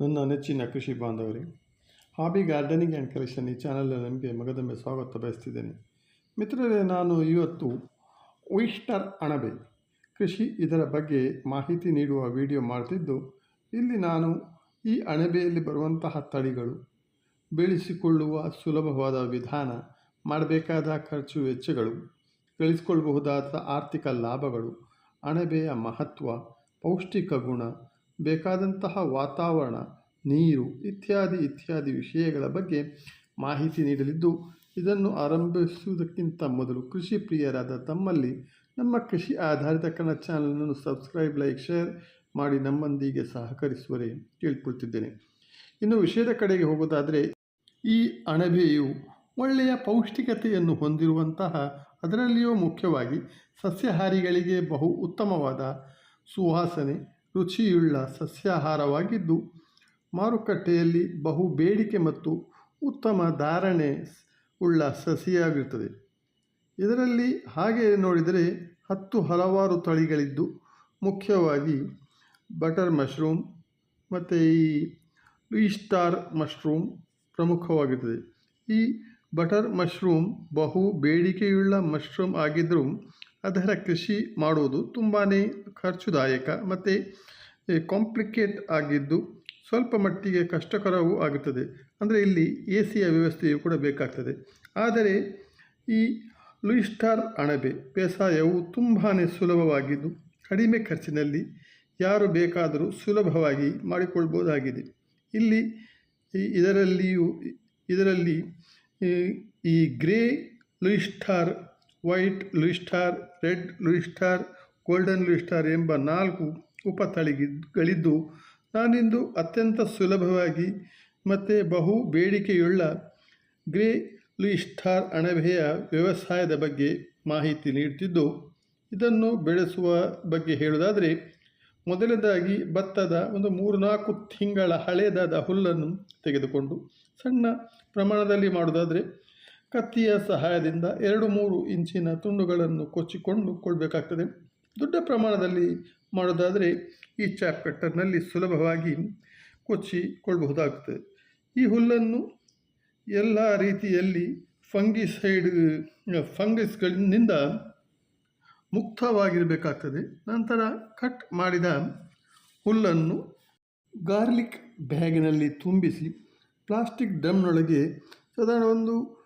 ನನ್ನ ನೆಚ್ಚಿನ ಕೃಷಿ ಬಾಂಧವರಿ, ಹಾಬಿ ಗಾರ್ಡನಿಂಗ್ ಆ್ಯಂಡ್ ಕಲೆಕ್ಷನ್ ಈ ಚಾನಲ್ ನಿಮಗೆ ಮಗದೊಮ್ಮೆ ಸ್ವಾಗತ ಬಯಸ್ತಿದ್ದೇನೆ. ಮಿತ್ರರೇ, ನಾನು ಇವತ್ತು ಒಯಿಸ್ಟರ್ ಅಣಬೆ, ಕೃಷಿ ಇದರ ಬಗ್ಗೆ ಮಾಹಿತಿ ನೀಡುವ ವಿಡಿಯೋ ಮಾಡ್ತಿದ್ದು, ಇಲ್ಲಿ ನಾನು ಈ ಅಣಬೆಯಲ್ಲಿ ಬರುವಂತಹ ತಳಿಗಳು, ಬೆಳೆಸಿಕೊಳ್ಳುವ ಸುಲಭವಾದ ವಿಧಾನ, ಮಾಡಬೇಕಾದ ಖರ್ಚು ವೆಚ್ಚಗಳು, ಗಳಿಸಿಕೊಳ್ಳಬಹುದಾದ ಆರ್ಥಿಕ ಲಾಭಗಳು, ಅಣಬೆಯ ಮಹತ್ವ, ಪೌಷ್ಟಿಕ ಗುಣ ಬೇಕಾದಂತಹ ವಾತಾವರಣ, ನೀರು ಇತ್ಯಾದಿ ಇತ್ಯಾದಿ ವಿಷಯಗಳ ಬಗ್ಗೆ ಮಾಹಿತಿ ನೀಡಲಿದ್ದು, ಇದನ್ನು ಆರಂಭಿಸುವುದಕ್ಕಿಂತ ಮೊದಲು ಕೃಷಿ ಪ್ರಿಯರಾದ ತಮ್ಮಲ್ಲಿ ನಮ್ಮ ಕೃಷಿ ಆಧಾರಿತ ಕನ್ನಡ ಚಾನಲನ್ನು ಸಬ್ಸ್ಕ್ರೈಬ್, ಲೈಕ್, ಶೇರ್ ಮಾಡಿ ನಮ್ಮೊಂದಿಗೆ ಸಹಕರಿಸುವರೆ ಕೇಳ್ಕೊಳ್ತಿದ್ದೇನೆ. ಇನ್ನು ವಿಷಯದ ಕಡೆಗೆ ಹೋಗೋದಾದರೆ, ಈ ಅಣಬೆಯು ಒಳ್ಳೆಯ ಪೌಷ್ಟಿಕತೆಯನ್ನು ಹೊಂದಿರುವಂತಹ, ಅದರಲ್ಲಿಯೂ ಮುಖ್ಯವಾಗಿ ಸಸ್ಯಾಹಾರಿಗಳಿಗೆ ಬಹು ಉತ್ತಮವಾದ ಸುವಾಸನೆ ರುಚಿಯುಳ್ಳ ಸಸ್ಯಾಹಾರವಾಗಿದ್ದು, ಮಾರುಕಟ್ಟೆಯಲ್ಲಿ ಬಹು ಬೇಡಿಕೆ ಮತ್ತು ಉತ್ತಮ ಧಾರಣೆ ಉಳ್ಳ ಸಸಿಯಾಗಿರುತ್ತದೆ. ಇದರಲ್ಲಿ ಹಾಗೆ ನೋಡಿದರೆ ಹತ್ತು ಹಲವಾರು ತಳಿಗಳಿದ್ದು, ಮುಖ್ಯವಾಗಿ ಬಟರ್ ಮಶ್ರೂಮ್ ಮತ್ತು ಈ ಲೀಸ್ಟಾರ್ ಮಶ್ರೂಮ್ ಪ್ರಮುಖವಾಗಿರುತ್ತದೆ. ಈ ಬಟರ್ ಮಶ್ರೂಮ್ ಬಹು ಬೇಡಿಕೆಯುಳ್ಳ ಮಶ್ರೂಮ್ ಆಗಿದ್ದರೂ ಅದರ ಕೃಷಿ ಮಾಡುವುದು ತುಂಬಾ ಖರ್ಚುದಾಯಕ ಮತ್ತು ಕಾಂಪ್ಲಿಕೇಟ್ ಆಗಿದ್ದು ಸ್ವಲ್ಪ ಮಟ್ಟಿಗೆ ಕಷ್ಟಕರವೂ ಆಗುತ್ತದೆ. ಅಂದರೆ ಇಲ್ಲಿ ಎ ಸಿಯ ವ್ಯವಸ್ಥೆಯು ಕೂಡ ಬೇಕಾಗ್ತದೆ. ಆದರೆ ಈ ಲುಯಿಸ್ಟಾರ್ ಅಣಬೆ ಬೇಸಾಯವು ತುಂಬಾ ಸುಲಭವಾಗಿದ್ದು ಕಡಿಮೆ ಖರ್ಚಿನಲ್ಲಿ ಯಾರು ಬೇಕಾದರೂ ಸುಲಭವಾಗಿ ಮಾಡಿಕೊಳ್ಬೋದಾಗಿದೆ ಇಲ್ಲಿ ಇದರಲ್ಲಿಯೂ, ಇದರಲ್ಲಿ ಈ- ಗ್ರೇ ಲುಯಿಸ್ಟಾರ್ ವೈಟ್ ಲೂಯಿಸ್ಟಾರ್ ರೆಡ್ ಲೂಯಿಸ್ಟಾರ್ ಗೋಲ್ಡನ್ ಲೂಯಿಸ್ಟಾರ್ ಎಂಬ ನಾಲ್ಕು ಉಪತಳಿಗಳಿದ್ದು ನಾನಿಂದು ಅತ್ಯಂತ ಸುಲಭವಾಗಿ ಮತ್ತು ಬಹು ಬೇಡಿಕೆಯುಳ್ಳ ಗ್ರೇ ಲೂಯಿಸ್ಟಾರ್ ಅಣಬೆಯ ವ್ಯವಸಾಯದ ಬಗ್ಗೆ ಮಾಹಿತಿ ನೀಡುತ್ತಿದ್ದು ಇದನ್ನು ಬೆಳೆಸುವ ಬಗ್ಗೆ ಹೇಳುವುದಾದರೆ, ಮೊದಲನೇದಾಗಿ ಭತ್ತದ ಒಂದು ಮೂರು ನಾಲ್ಕು ತಿಂಗಳ ಹಳೆಯದಾದ ಹುಲ್ಲನ್ನು ತೆಗೆದುಕೊಂಡು ಸಣ್ಣ ಪ್ರಮಾಣದಲ್ಲಿ ಮಾಡುವುದಾದರೆ ಕತ್ತಿಯ ಸಹಾಯದಿಂದ ಎರಡು ಮೂರು ಇಂಚಿನ ತುಂಡುಗಳನ್ನು ಕೊಚ್ಚಿಕೊಂಡು ಕೊಡಬೇಕಾಗ್ತದೆ. ದೊಡ್ಡ ಪ್ರಮಾಣದಲ್ಲಿ ಮಾಡೋದಾದರೆ ಈ ಚಾಪ್ ಕಟ್ಟರ್ನಲ್ಲಿ ಸುಲಭವಾಗಿ ಕೊಚ್ಚಿಕೊಳ್ಳಬಹುದಾಗ್ತದೆ ಈ ಹುಲ್ಲನ್ನು ಎಲ್ಲ ರೀತಿಯಲ್ಲಿ ಫಂಗಿಸೈಡ್ ಫಂಗಸ್ಗಳಿಂದ ಮುಕ್ತವಾಗಿರಬೇಕಾಗ್ತದೆ. ನಂತರ ಕಟ್ ಮಾಡಿದ ಹುಲ್ಲನ್ನು ಗಾರ್ಲಿಕ್ ಬ್ಯಾಗಿನಲ್ಲಿ ತುಂಬಿಸಿ ಪ್ಲಾಸ್ಟಿಕ್ ಡ್ರಮ್ನೊಳಗೆ ಸಾಧಾರಣ ಒಂದು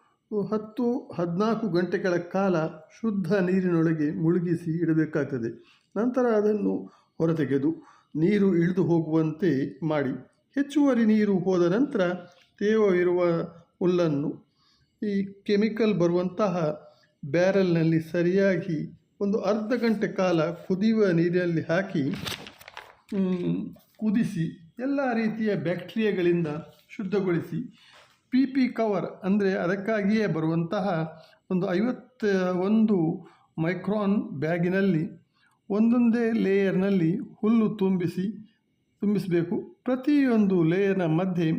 ಹತ್ತು ಹದಿನಾಲ್ಕು ಗಂಟೆಗಳ ಕಾಲ ಶುದ್ಧ ನೀರಿನೊಳಗೆ ಮುಳುಗಿಸಿ ಇಡಬೇಕಾಗ್ತದೆ. ನಂತರ ಅದನ್ನು ಹೊರತೆಗೆದು ನೀರು ಇಳಿದು ಹೋಗುವಂತೆ ಮಾಡಿ. ಹೆಚ್ಚುವರಿ ನೀರು ಹೋದ ನಂತರ ತೇವವಿರುವ ಹುಲ್ಲನ್ನು ಈ ಕೆಮಿಕಲ್ ಬರುವಂತಹ ಬ್ಯಾರಲ್ನಲ್ಲಿ ಸರಿಯಾಗಿ ಒಂದು ಅರ್ಧ ಗಂಟೆ ಕಾಲ ಕುದಿಯುವ ನೀರಿನಲ್ಲಿ ಹಾಕಿ ಕುದಿಸಿ ಎಲ್ಲ ರೀತಿಯ ಬ್ಯಾಕ್ಟೀರಿಯಾಗಳಿಂದ ಶುದ್ಧಗೊಳಿಸಿ ಪಿ ಪಿ ಕವರ್ ಅಂದರೆ ಅದಕ್ಕಾಗಿಯೇ ಬರುವಂತಹ ಒಂದು ಐವತ್ತ ಒಂದು ಮೈಕ್ರಾನ್ ಬ್ಯಾಗಿನಲ್ಲಿ ಒಂದೊಂದೇ ಲೇಯರ್ನಲ್ಲಿ ಹುಲ್ಲು ತುಂಬಿಸಿ, ತುಂಬಿಸಬೇಕು. ಪ್ರತಿಯೊಂದು ಲೇಯರ್ನ ಮಧ್ಯೆ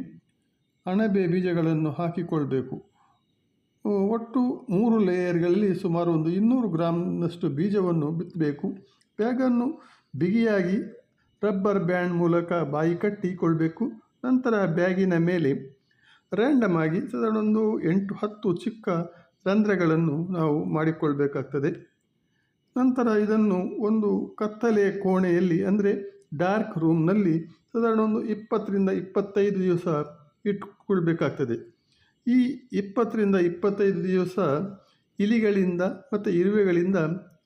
ಅಣಬೆ ಬೀಜಗಳನ್ನು ಹಾಕಿಕೊಳ್ಬೇಕು. ಒಟ್ಟು ಮೂರು ಲೇಯರ್ಗಳಲ್ಲಿ ಸುಮಾರು ಒಂದು ಇನ್ನೂರು ಗ್ರಾಮ್ನಷ್ಟು ಬೀಜವನ್ನು ಬಿತ್ತಬೇಕು. ಬ್ಯಾಗನ್ನು ಬಿಗಿಯಾಗಿ ರಬ್ಬರ್ ಬ್ಯಾಂಡ್ ಮೂಲಕ ಬಾಯಿ ಕಟ್ಟಿಕೊಳ್ಬೇಕು. ನಂತರ ಬ್ಯಾಗಿನ ಮೇಲೆ ರ್ಯಾಂಡಮ್ ಆಗಿ ಸಾಧಾರಣ ಒಂದು ಎಂಟು ಹತ್ತು ಚಿಕ್ಕ ರಂಧ್ರಗಳನ್ನು ನಾವು ಮಾಡಿಕೊಳ್ಬೇಕಾಗ್ತದೆ. ನಂತರ ಇದನ್ನು ಒಂದು ಕತ್ತಲೆ ಕೋಣೆಯಲ್ಲಿ, ಅಂದರೆ ಡಾರ್ಕ್ ರೂಮ್ನಲ್ಲಿ ಸಾಧಾರಣ ಒಂದು ಇಪ್ಪತ್ತರಿಂದ ಇಪ್ಪತ್ತೈದು ದಿವಸ ಇಟ್ಕೊಳ್ಬೇಕಾಗ್ತದೆ ಈ ಇಪ್ಪತ್ತರಿಂದ ಇಪ್ಪತ್ತೈದು ದಿವಸ ಇಲಿಗಳಿಂದ ಮತ್ತು ಇರುವೆಗಳಿಂದ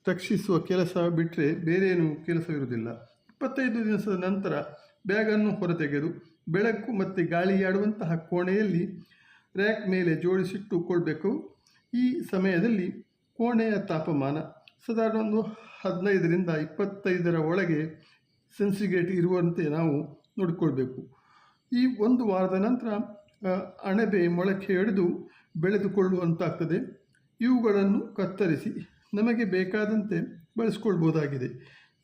ರಕ್ಷಿಸುವ ಕೆಲಸ ಬಿಟ್ಟರೆ ಬೇರೇನು ಕೆಲಸವಿರುವುದಿಲ್ಲ. ಇಪ್ಪತ್ತೈದು ದಿವಸದ ನಂತರ ಬ್ಯಾಗನ್ನು ಹೊರತೆಗೆದು ಬೆಳಕು ಮತ್ತು ಗಾಳಿಯಾಡುವಂತಹ ಕೋಣೆಯಲ್ಲಿ ರ್ಯಾಕ್ ಮೇಲೆ ಜೋಡಿಸಿಟ್ಟುಕೊಳ್ಬೇಕು. ಈ ಸಮಯದಲ್ಲಿ ಕೋಣೆಯ ತಾಪಮಾನ ಸಾಧಾರಣ ಒಂದು ಹದಿನೈದರಿಂದ ಇಪ್ಪತ್ತೈದರ ಒಳಗೆ ಸೆನ್ಸಿಗೇಟ್ ಇರುವಂತೆ ನಾವು ನೋಡಿಕೊಳ್ಬೇಕು. ಈ ಒಂದು ವಾರದ ನಂತರ ಅಣಬೆ ಮೊಳಕೆ ಹಿಡಿದು ಬೆಳೆದುಕೊಳ್ಳುವಂತಾಗ್ತದೆ. ಇವುಗಳನ್ನು ಕತ್ತರಿಸಿ ನಮಗೆ ಬೇಕಾದಂತೆ ಬಳಸ್ಕೊಳ್ಬೋದಾಗಿದೆ.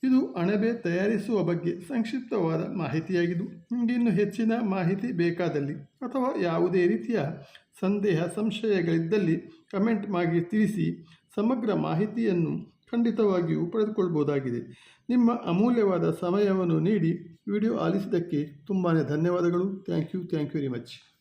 ಇದು ಅಣಬೆ ತಯಾರಿಸುವ ಬಗ್ಗೆ ಸಂಕ್ಷಿಪ್ತವಾದ ಮಾಹಿತಿಯಾಗಿದ್ದು ಇನ್ನು ಹೆಚ್ಚಿನ ಮಾಹಿತಿ ಬೇಕಾದಲ್ಲಿ ಅಥವಾ ಯಾವುದೇ ರೀತಿಯ ಸಂದೇಹ, ಸಂಶಯಗಳಿದ್ದಲ್ಲಿ ಕಮೆಂಟ್ ಮಾಡಿ ತಿಳಿಸಿ ಸಮಗ್ರ ಮಾಹಿತಿಯನ್ನು ಖಂಡಿತವಾಗಿಯೂ ಪಡೆದುಕೊಳ್ಬೋದಾಗಿದೆ ನಿಮ್ಮ ಅಮೂಲ್ಯವಾದ ಸಮಯವನ್ನು ನೀಡಿ ವಿಡಿಯೋ ಆಲಿಸಿದ್ದಕ್ಕೆ ತುಂಬಾ ಧನ್ಯವಾದಗಳು. Thank you thank you very much.